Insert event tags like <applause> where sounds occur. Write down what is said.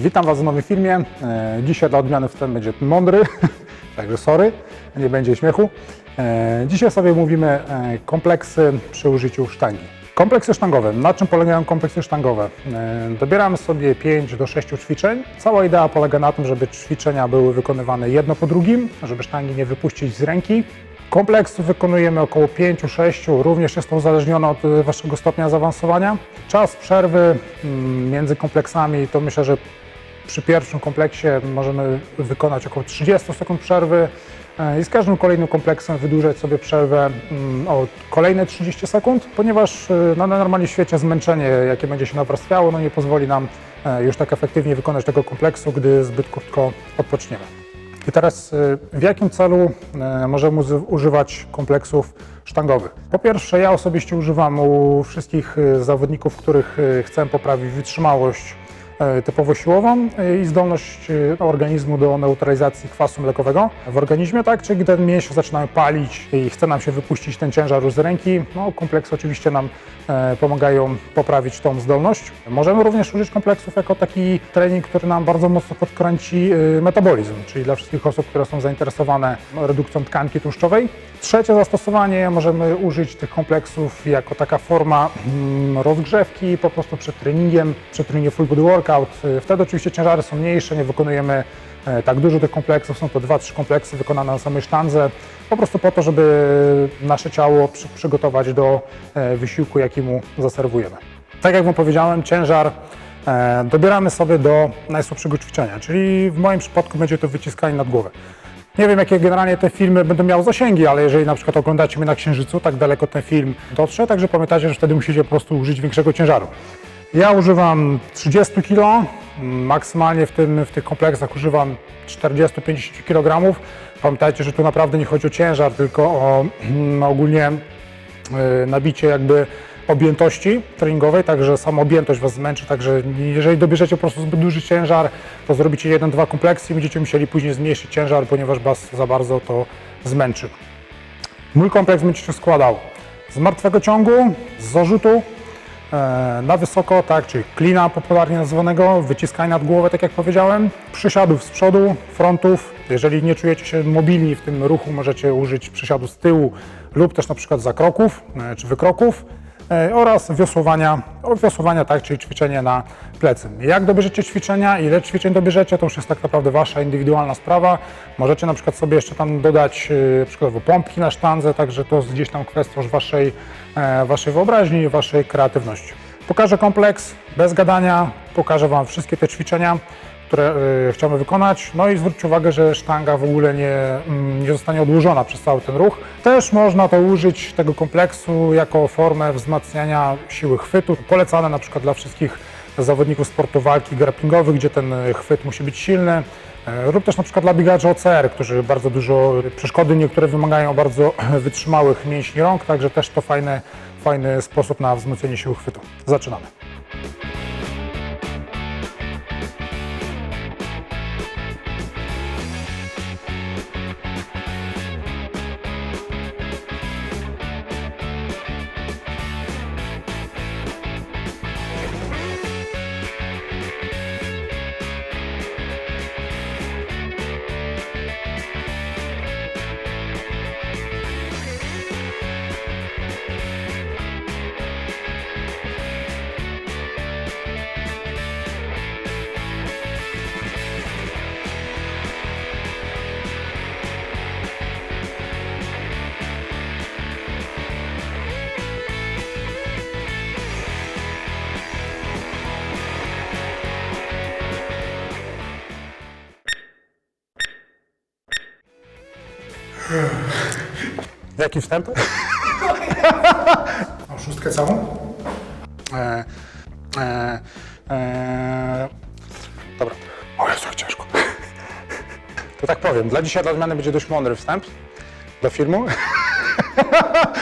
Witam Was w nowym filmie. E, Dzisiaj dla odmiany wstęp będzie mądry, <laughs> także sorry, nie będzie śmiechu. E, Dzisiaj sobie mówimy e, kompleksy przy użyciu sztangi. Kompleksy sztangowe. Na czym polegają kompleksy sztangowe? Dobieramy sobie 5 do 6 ćwiczeń. Cała idea polega na tym, żeby ćwiczenia były wykonywane jedno po drugim, żeby sztangi nie wypuścić z ręki. Kompleksów wykonujemy około 5-6, również jest to uzależnione od Waszego stopnia zaawansowania. Czas przerwy mm, między kompleksami to myślę, że przy pierwszym kompleksie możemy wykonać około 30 sekund przerwy e, i z każdym kolejnym kompleksem wydłużać sobie przerwę mm, o kolejne 30 sekund, ponieważ e, no, na normalnie w świecie zmęczenie, jakie będzie się nawarstwiało, no nie pozwoli nam e, już tak efektywnie wykonać tego kompleksu, gdy zbyt krótko odpoczniemy. I teraz w jakim celu możemy używać kompleksów sztangowych? Po pierwsze, ja osobiście używam u wszystkich zawodników, których chcę poprawić wytrzymałość typowo siłową y, i zdolność y, organizmu do neutralizacji kwasu mlekowego w organizmie, tak? Czyli gdy mięśnie zaczynają palić i chce nam się wypuścić ten ciężar z ręki, no kompleksy oczywiście nam e, pomagają poprawić tą zdolność. Możemy również użyć kompleksów jako taki trening, który nam bardzo mocno podkręci metabolizm, czyli dla wszystkich osób, które są zainteresowane redukcją tkanki tłuszczowej. Trzecie zastosowanie możemy użyć tych kompleksów jako taka forma mm, rozgrzewki po prostu przed treningiem, przed treningiem full body workout. Y, Wtedy oczywiście ciężary są mniejsze, nie wykonujemy e, tak dużo tych kompleksów, są to 2-3 kompleksy wykonane na samej sztandze, po prostu po to, żeby nasze ciało przy, przygotować do e, wysiłku, jaki mu zaserwujemy. Tak jak Wam powiedziałem, ciężar e, dobieramy sobie do najsłabszego ćwiczenia, czyli w moim przypadku będzie to wyciskanie nad głowę. Nie wiem, jakie generalnie te filmy będą miały zasięgi, ale jeżeli na przykład oglądacie mnie na Księżycu, tak daleko ten film dotrze, także pamiętajcie, że wtedy musicie po prostu użyć większego ciężaru. Ja używam 30 kg, maksymalnie w, tym, w tych kompleksach używam 40-50 kg. Pamiętajcie, że tu naprawdę nie chodzi o ciężar, tylko o mm, ogólnie e, nabicie jakby objętości treningowej, także sama objętość Was zmęczy, także jeżeli dobierzecie po prostu zbyt duży ciężar, to zrobicie jeden, dwa kompleksy i będziecie musieli później zmniejszyć ciężar, ponieważ Was za bardzo to zmęczy. Mój kompleks będzie się składał z martwego ciągu, z zarzutu, na wysoko, tak, czyli klina popularnie nazywanego, wyciskania nad głowę, tak jak powiedziałem, przysiadów z przodu, frontów. Jeżeli nie czujecie się mobilni w tym ruchu, możecie użyć przysiadu z tyłu lub też na przykład zakroków e, czy wykroków e, oraz wiosłowania, wiosłowania, tak, czyli ćwiczenie na plecy. Jak dobierzecie ćwiczenia, ile ćwiczeń dobierzecie, to już jest tak naprawdę Wasza indywidualna sprawa. Możecie na przykład sobie jeszcze tam dodać e, przykładowo pompki na sztandze, także to jest gdzieś tam kwestia już Waszej, e, waszej wyobraźni i Waszej kreatywności. Pokażę kompleks bez gadania, pokażę Wam wszystkie te ćwiczenia, które y, chciamy wykonać. No i zwróćcie uwagę, że sztanga w ogóle nie, mm, nie zostanie odłożona przez cały ten ruch. Też można to użyć tego kompleksu jako formę wzmacniania siły chwytu. Polecane na przykład dla wszystkich zawodników sportu walki grapplingowych, gdzie ten y, chwyt musi być silny. E, Lub też na przykład dla biegaczy OCR, którzy bardzo dużo przeszkody niektóre wymagają bardzo <clears throat> wytrzymałych mięśni rąk, także też to fajny, fajny sposób na wzmocnienie siły chwytu. Zaczynamy. Jaki wstęp? Mam <laughs> szóstkę całą. E, e, e, dobra. O Jezu, jak ciężko. To tak powiem, dla dzisiaj dla odmiany będzie dość mądry wstęp do filmu. <laughs>